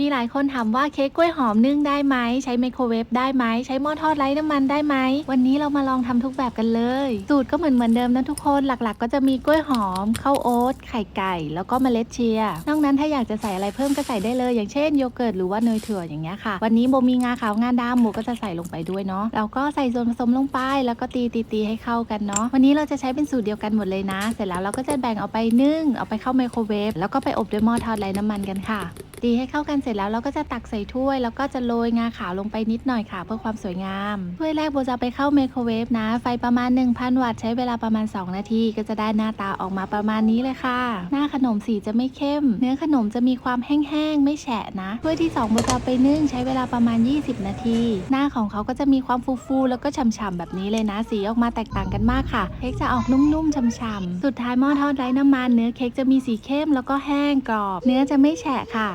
มีหลายคนถามว่าเค้กกล้วยหอมนึ่งได้ไหม ใช้ไมโครเวฟได้ไหม ใช้หม้อทอดไร้น้ำมันได้ไหม วันนี้เรามาลองทำทุกแบบกันเลย สูตรก็เหมือนเหมือนเดิมนะทุกคนหลักๆ ก็จะมีกล้วยหอมข้าวโอ๊ตไข่ไก่ แล้วก็เมล็ดเชียนอกนั้นถ้าอยากจะใส่อะไรเพิ่มก็ใส่ได้เลย อย่างเช่นโยเกิร์ตหรือว่าเนยเถั่วอย่างเงี้ยค่ะ วันนี้โบมีงาขาวงาดำโบก็จะใส่ลงไปด้วยเนาะเราก็ใส่ส่วนผสมลงไป แล้วก็ตีตีตีให้เข้ากันเนาะวันนี้เราจะใช้เป็นสูตรเดียวกันหมดเลยนะ เสร็จแล้วเราก็จะแบ่งเอาไปนึ่งเอาไปเข้าไมโครเวฟแล้วก็ไปอบด้วยหม้อทอดไร้น้ำมันกันค่ะ ตีให้เข้ากันเสร็จแล้วเราก็จะตักใส่ถ้วย แล้วก็จะโรยงาขาวลงไปนิดหน่อยค่ะ เพื่อความสวยงามถ้วยแรกโบจะไปเข้าไมโครเวฟนะ ไฟประมาณ 1,000 วัตต์ใช้เวลาประมาณ 2 นาที ก็จะได้หน้าตาออกมาประมาณนี้เลยค่ะ หน้าขนมสีจะไม่เข้ม เนื้อขนมจะมีความแห้งๆไม่แฉะนะถ้วยที่2โบจะไปนึ่งใช้เวลาประมาณ 20 นาที หน้าของเขาก็จะมีความฟูๆแล้วก็ฉ่ำๆแบบนี้เลยนะสีออกมาแตกต่างกันมากค่ะเค้กจะออกนุ่มๆฉ่ำๆสุดท้ายหม้อทอดไร้น้ำมันเนื้อเค้กจะมีสีเข้มแล้วก็แห้งกรอบ เนื้อจะไม่แฉะค่ะ